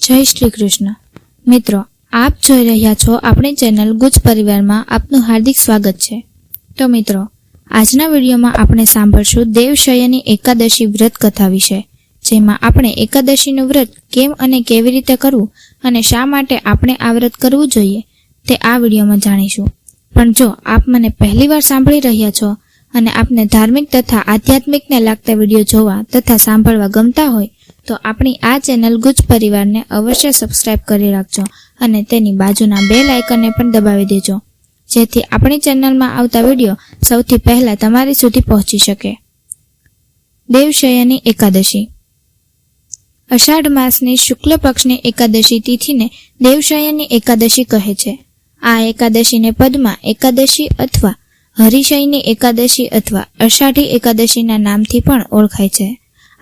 જય શ્રી કૃષ્ણ. મિત્રો, આપ જોઈ રહ્યા છો આપણી ચેનલ ગુજ પરિવારમાં આપનું હાર્દિક સ્વાગત છે. તો મિત્રો, આજના વિડીયોમાં આપણે સાંભળશું દેવશયની એકાદશી વ્રત કથા વિશે, જેમાં આપણે એકાદશીનું વ્રત કેમ અને કેવી રીતે કરવું અને શા માટે આપણે આ વ્રત કરવું જોઈએ, તે આ વિડીયોમાં જાણીશું. પણ જો આપ મને પહેલીવાર સાંભળી રહ્યા છો અને આપને ધાર્મિક તથા આધ્યાત્મિકને લાગતા વીડિયો જોવા તથા સાંભળવા ગમતા હોય તો આપણી આ ચેનલ ગુજ પરિવારને અવશ્ય સબસ્ક્રાઇબ કરી રાખજો અને તેની બાજુના બે લાઇકનને પણ દબાવી દેજો, જેથી આપણી ચેનલમાં આવતા વીડિયો સૌથી પહેલા તમારી સુધી પહોંચી શકે. દેવશયની એકાદશી. અષાઢ માસની શુક્લ પક્ષની એકાદશી તિથિને દેવશયની એકાદશી કહે છે. આ એકાદશીને પદમાં એકાદશી અથવા હરિશયની એકાદશી અથવા અષાઢી એકાદશીના નામથી પણ ઓળખાય છે.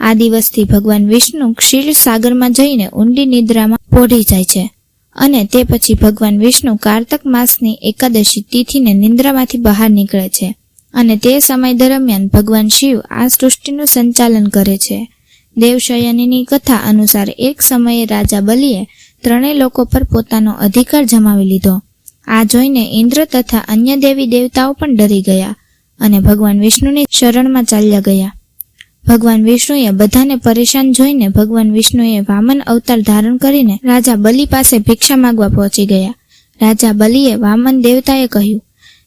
આ દિવસથી ભગવાન વિષ્ણુ ક્ષીર સાગરમાં જઈને ઊંડી નિદ્રામાં પોઢી જાય છે. અને તે પછી ભગવાન વિષ્ણુ કાર્તક માસની એકાદશી તિથિને નિંદ્રામાંથી બહાર નીકળે છે. અને તે સમય દરમિયાન ભગવાન શિવ આ સૃષ્ટિનું સંચાલન કરે છે. દેવશયનીની કથા અનુસાર એક સમયે રાજા બલિએ ત્રણેય લોકો પર પોતાનો અધિકાર જમાવી લીધો. આ જોઈને ઇન્દ્ર તથા અન્ય દેવી દેવતાઓ પણ ડરી ગયા અને ભગવાન વિષ્ણુની શરણમાં ચાલ્યા ગયા. ભગવાન વિષ્ણુએ બધાને પરેશાન જોઈને ભગવાન વિષ્ણુએ વામન અવતાર ધારણ કરીને રાજા બલિ પાસે ભિક્ષા માંગવા પહોંચી ગયા. રાજા બલિએ વામન દેવતાએ કહ્યું,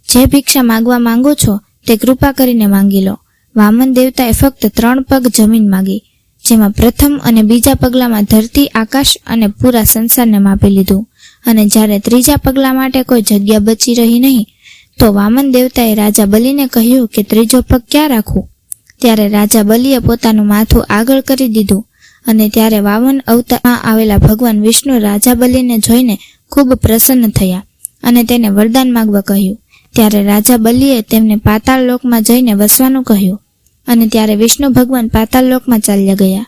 જે ભિક્ષા માંગવા માંગો છો, તે કૃપા કરીને માંગી લો. વામન દેવતાએ ફક્ત ત્રણ પગ જમીન માંગી, જેમાં પ્રથમ અને બીજા પગલામાં ધરતી, આકાશ અને પૂરા સંસારને માપી લીધું. અને જ્યારે ત્રીજા પગલા માટે કોઈ જગ્યા બચી રહી નહીં, તો વામન દેવતાએ રાજા બલિને કહ્યું કે ત્રીજો પગ ક્યાં રાખવું ત્યારે રાજા બલિએ પોતાનું માથું આગળ કરી દીધું અને ત્યારે વાવન અવતારમાં આવેલા ભગવાન વિષ્ણુ રાજા બલિને જોઈને ખૂબ પ્રસન્ન થયા અને તેને વરદાન માગવા કહ્યું. ત્યારે રાજા બલિએ તેમને પાતાળ લોકમાં જઈને વસવાનું કહ્યું અને ત્યારે વિષ્ણુ ભગવાન પાતાળ લોકમાં ચાલ્યા ગયા.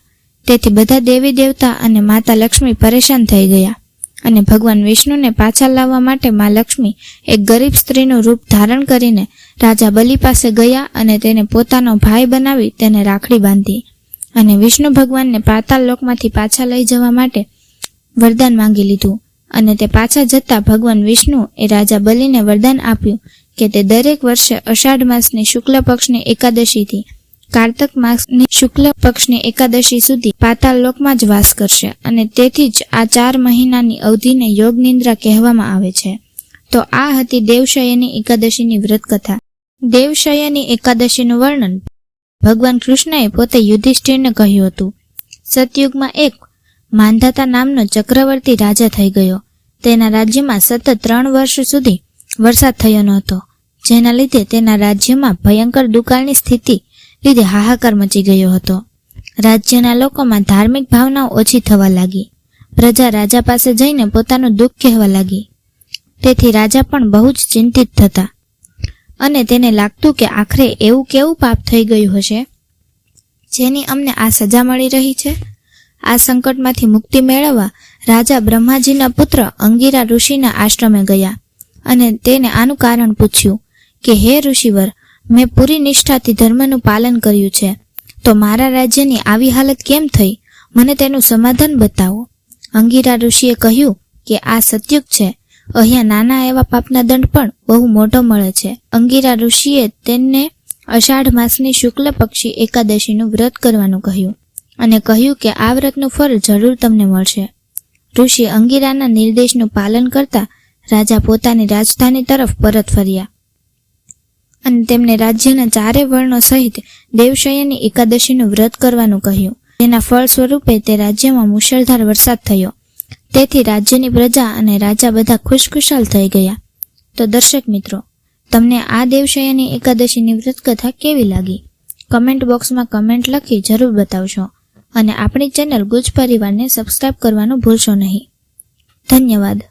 તેથી બધા દેવી દેવતા અને માતા લક્ષ્મી પરેશાન થઈ ગયા. અને ભગવાન વિષ્ણુને પાછા લાવવા માટે મા લક્ષ્મી એક ગરીબ સ્ત્રીનું રૂપ ધારણ કરીને રાજા બલિ પાસે ગયા અને તેને પોતાનો ભાઈ બનાવી તેને રાખડી બાંધી. અને વિષ્ણુ ભગવાનને પાતાળ લોકમાંથી પાછા લઈ જવા માટે વરદાન માંગી લીધું. અને તે પાછા જતા ભગવાન વિષ્ણુ એ રાજા બલિને વરદાન આપ્યું કે તે દરેક વર્ષે અષાઢ માસની શુક્લ પક્ષની એકાદશીથી કાર્તક માસની શુક્લ પક્ષની એકાદશી સુધી પાતાળ લોકમાં જ વાસ કરશે અને તેથી જ આ ચાર મહિનાની અવધિને યોગ નિંદ્રા કહેવામાં આવે છે. તો આ હતી દેવશયની એકાદશીની વ્રત કથા દેવશયની એકાદશીનું વર્ણન ભગવાન કૃષ્ણએ પોતે યુધિષ્ઠિરને કહ્યું હતું. સતયુગમાં એક માંધાતા નામનો ચક્રવર્તી રાજા થઈ ગયો. તેના રાજ્યમાં સતત ત્રણ વર્ષ સુધી વરસાદ થયો નહોતો, જેના લીધે તેના રાજ્યમાં ભયંકર દુકાળની સ્થિતિ લીધે હાહાકાર મચી ગયો હતો. રાજ્યના લોકોમાં ધાર્મિક ભાવનાઓ ઓછી થવા લાગી. પ્રજા રાજા પાસે જઈને પોતાનું દુઃખ કહેવા લાગી. તેથી રાજા પણ બહુ જ ચિંતિત થતા. અને તેને લાગતું કે આખરે એવું કેવું પાપ થઈ ગયું હશે? જેની અમને આ સજા મળી રહી છે? આ સંકટમાંથી મુક્તિ મેળવવા રાજા બ્રહ્માજીના પુત્ર અંગીરા ઋષિના આશ્રમે ગયા. અને તેને આનું કારણ પૂછ્યું કે, હે ઋષિવર મેં પૂરી નિષ્ઠાથી ધર્મનું પાલન કર્યું છે. તો મારા રાજ્યની આવી હાલત કેમ થઈ? મને તેનું સમાધાન બતાવો. અંગીરા ઋષિએ કહ્યું કે આ સત્યુગ છે. અહીંયા નાના એવા પાપના દંડ પણ બહુ મોટો મળે છે. અંગીરા ઋષિએ તેને અષાઢ માસની શુક્લ પક્ષી એકાદશીનું વ્રત કરવાનું કહ્યું અને કહ્યું કે આ વ્રતનું ફળ જરૂર તમને મળશે. ઋષિ અંગીરાના નિર્દેશનું પાલન કરતા રાજા પોતાની રાજધાની તરફ પરત ફર્યા. અને તેમને રાજ્યના ચારે વર્ણો સહિત દેવશયની એકાદશીનું વ્રત કરવાનું કહ્યું. તેના ફળ સ્વરૂપે તે રાજ્યમાં મુશળધાર વરસાદ થયો. તેથી રાજ્યની પ્રજા અને રાજા બધા ખુશખુશાલ થઈ ગયા. તો દર્શક મિત્રો, તમને આ દેવશયની એકાદશીની વ્રત કથા કેવી લાગી? કમેન્ટ બોક્સમાં કમેન્ટ લખી જરૂર બતાવશો અને આપણી ચેનલ ગુજ પરિવારને સબસ્ક્રાઇબ કરવાનું ભૂલશો નહીં. ધન્યવાદ.